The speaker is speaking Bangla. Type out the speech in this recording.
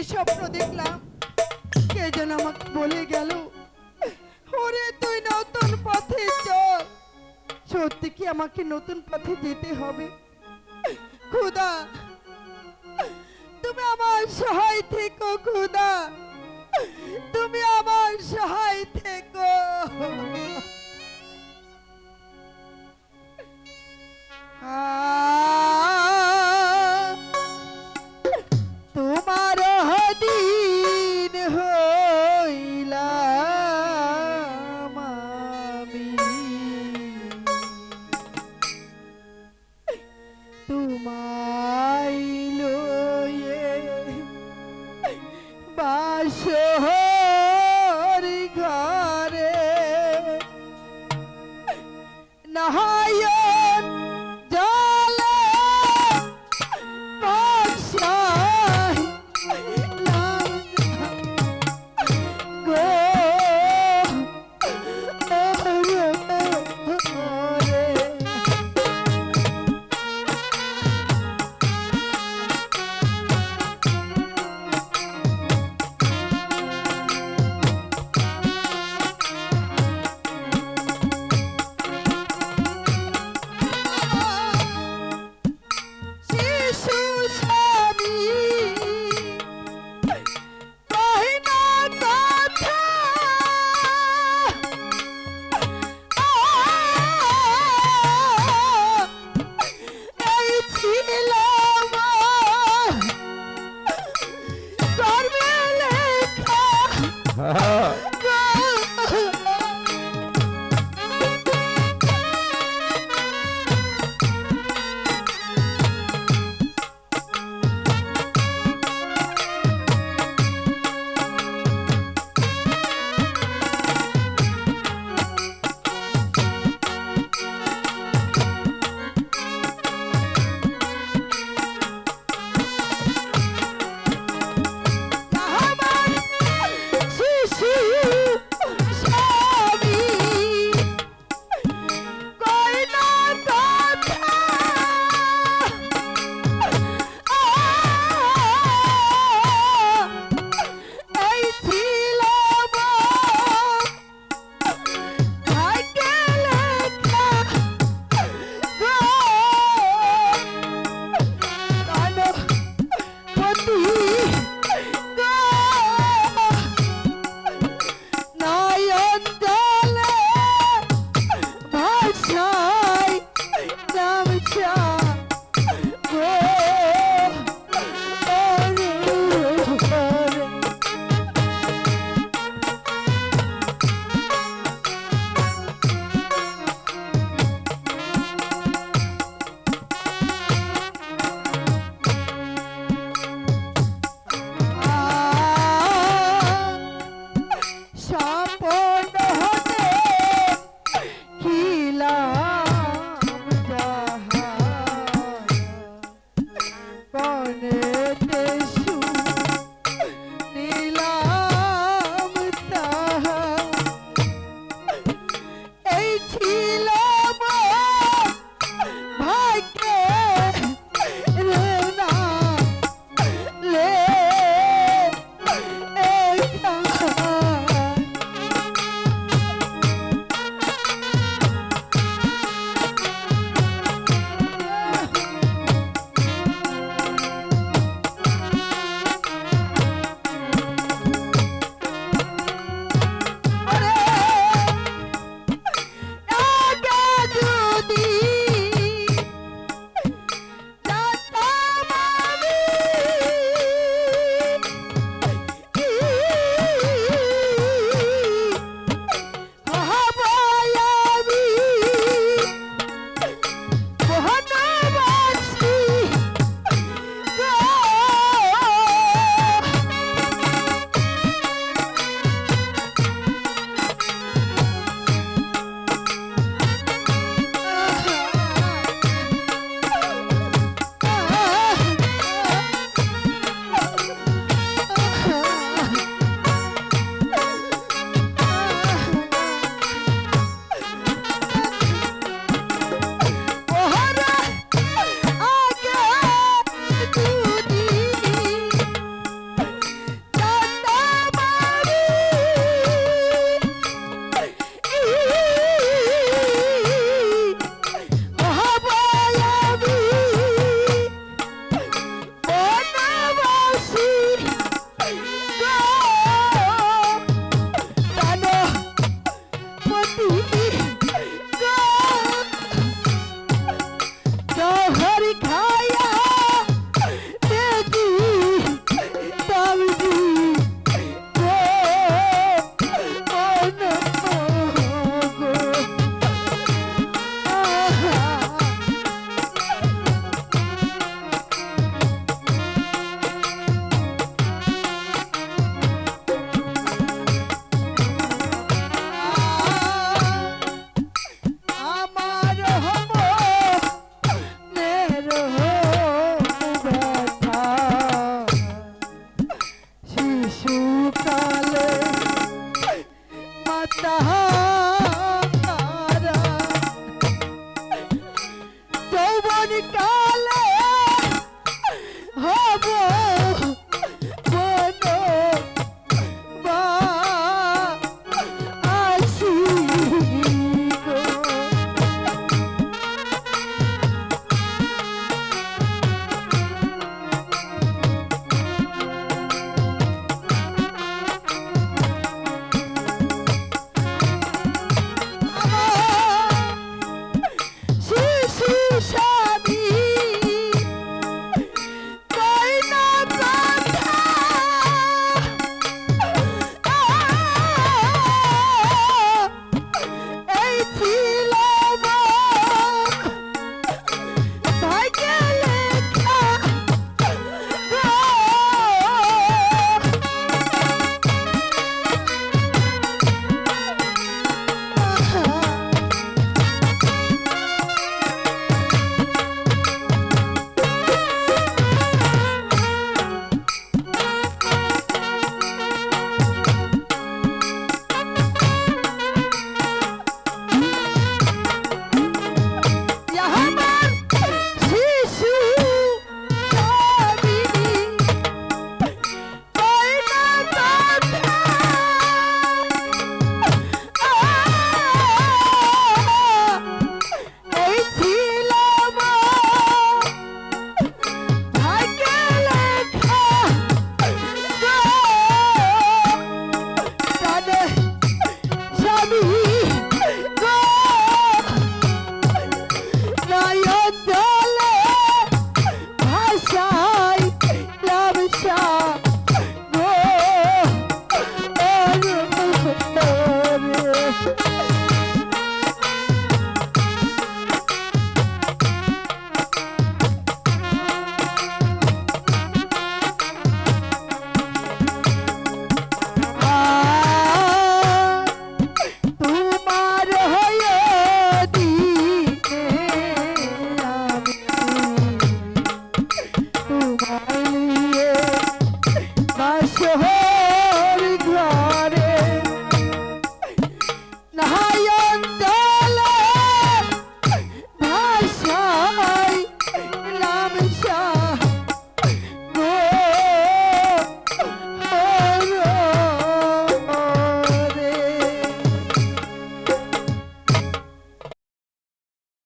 কি স্বপ্ন দেখলাম, কে যেন আমাকে বলে গেল, ওরে, তুই নতুন পথে চল। সত্যি কি আমাকে নতুন পথে যেতে হবে? খুদা, তুমি আমার সহায় থেকো, খুদা। তুমি আমার সহায় থেকো। baixo.